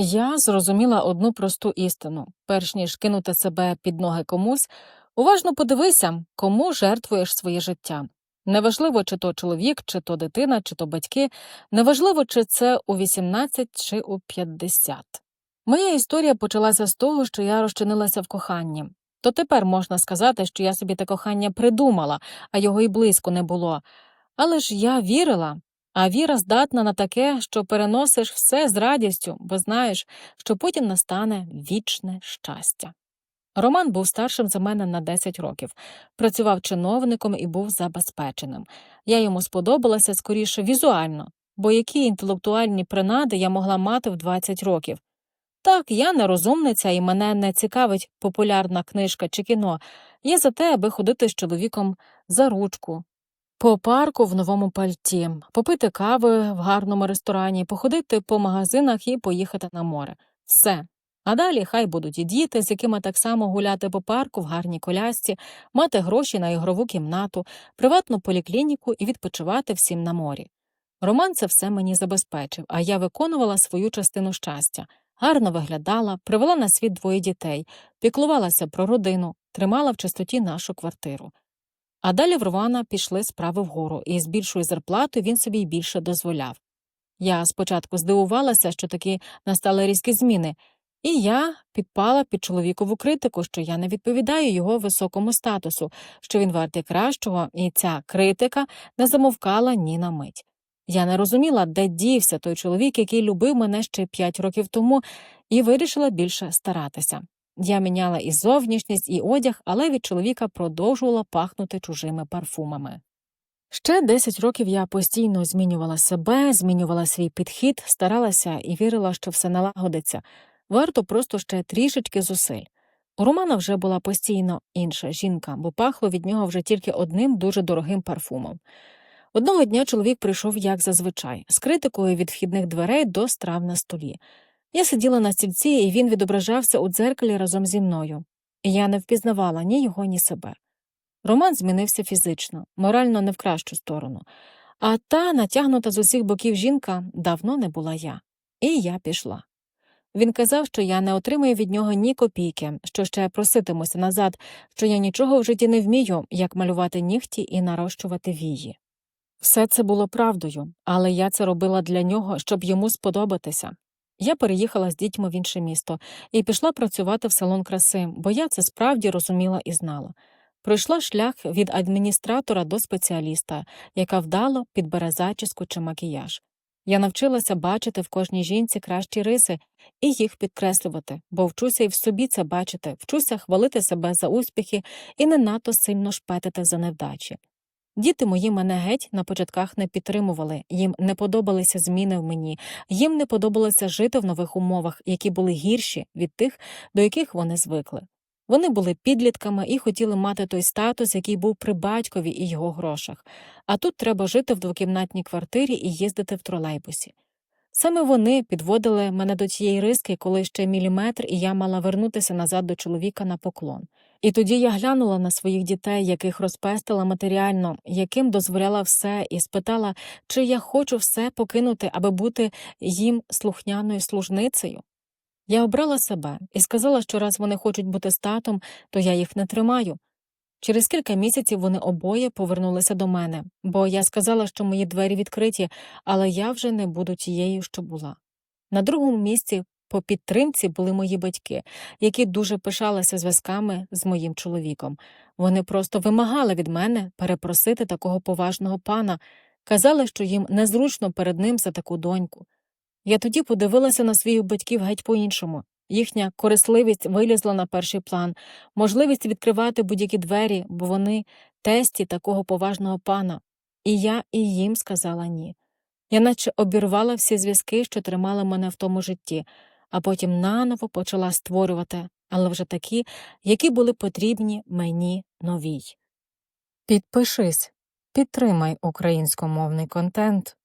Я зрозуміла одну просту істину перш ніж кинути себе під ноги комусь, уважно подивися, кому жертвуєш своє життя. Неважливо, чи то чоловік, чи то дитина, чи то батьки, неважливо, чи це у 18 чи у 50. Моя історія почалася з того, що я розчинилася в коханні. То тепер можна сказати, що я собі те кохання придумала, а його й близько не було. Але ж я вірила, а віра здатна на таке, що переносиш все з радістю, бо знаєш, що потім настане вічне щастя. Роман був старшим за мене на 10 років, працював чиновником і був забезпеченим. Я йому сподобалася скоріше візуально, бо які інтелектуальні принади я могла мати в 20 років. Так, я не розумниця і мене не цікавить популярна книжка чи кіно. Я за те, аби ходити з чоловіком за ручку, по парку в новому пальті, попити кави в гарному ресторані, походити по магазинах і поїхати на море. Все. А далі хай будуть і діти, з якими так само гуляти по парку в гарній колясці, мати гроші на ігрову кімнату, приватну поліклініку і відпочивати всім на морі. Роман це все мені забезпечив, а я виконувала свою частину щастя, гарно виглядала, привела на світ двоє дітей, піклувалася про родину, тримала в чистоті нашу квартиру. А далі в Романа пішли справи вгору, і з більшою зарплатою він собі й більше дозволяв. Я спочатку здивувалася, що таки настали різкі зміни, і я підпала під чоловікову критику, що я не відповідаю його високому статусу, що він вартий кращого, і ця критика не замовкала ні на мить. Я не розуміла, де дівся той чоловік, який любив мене ще п'ять років тому, і вирішила більше старатися. Я міняла і зовнішність, і одяг, але від чоловіка продовжувала пахнути чужими парфумами. Ще 10 років я постійно змінювала себе, змінювала свій підхід, старалася і вірила, що все налагодиться. Варто просто ще трішечки зусиль. У Романа вже була постійно інша жінка, бо пахло від нього вже тільки одним дуже дорогим парфумом. Одного дня чоловік прийшов, як зазвичай, з критикою від вхідних дверей до страв на столі. Я сиділа на стільці, і він відображався у дзеркалі разом зі мною. Я не впізнавала ні його, ні себе. Роман змінився фізично, морально не в кращу сторону, а та, натягнута з усіх боків жінка, давно не була я. І я пішла. Він казав, що я не отримую від нього ні копійки, що ще проситимуся назад, що я нічого в житті не вмію, як малювати нігті і нарощувати вії. Все це було правдою, але я це робила для нього, щоб йому сподобатися. Я переїхала з дітьми в інше місто і пішла працювати в салон краси, бо я це справді розуміла і знала. Пройшла шлях від адміністратора до спеціаліста, яка вдало підбере зачіску чи макіяж. Я навчилася бачити в кожній жінці кращі риси і їх підкреслювати, бо вчуся і в собі це бачити, вчуся хвалити себе за успіхи і не надто сильно шпетити за невдачі. Діти мої мене геть на початках не підтримували, їм не подобалися зміни в мені, їм не подобалося жити в нових умовах, які були гірші від тих, до яких вони звикли. Вони були підлітками і хотіли мати той статус, який був при батькові і його грошах, а тут треба жити в двокімнатній квартирі і їздити в тролейбусі. Саме вони підводили мене до тієї риски, коли ще міліметр, і я мала вернутися назад до чоловіка на поклон. І тоді я глянула на своїх дітей, яких розпестила матеріально, яким дозволяла все, і спитала, чи я хочу все покинути, аби бути їм слухняною служницею. Я обрала себе і сказала, що раз вони хочуть бути з татом, то я їх не тримаю. Через кілька місяців вони обоє повернулися до мене, бо я сказала, що мої двері відкриті, але я вже не буду тією, що була. На другому місці по підтримці були мої батьки, які дуже пишалися зв'язками з моїм чоловіком. Вони просто вимагали від мене перепросити такого поважного пана, казали, що їм незручно перед ним за таку доньку. Я тоді подивилася на своїх батьків геть по іншому. Їхня корисливість вилізла на перший план, можливість відкривати будь-які двері, бо вони тесті такого поважного пана, і я і їм сказала ні. Я наче обірвала всі зв'язки, що тримали мене в тому житті, а потім наново почала створювати, але вже такі, які були потрібні мені новій. Підпишись, підтримай українськомовний контент.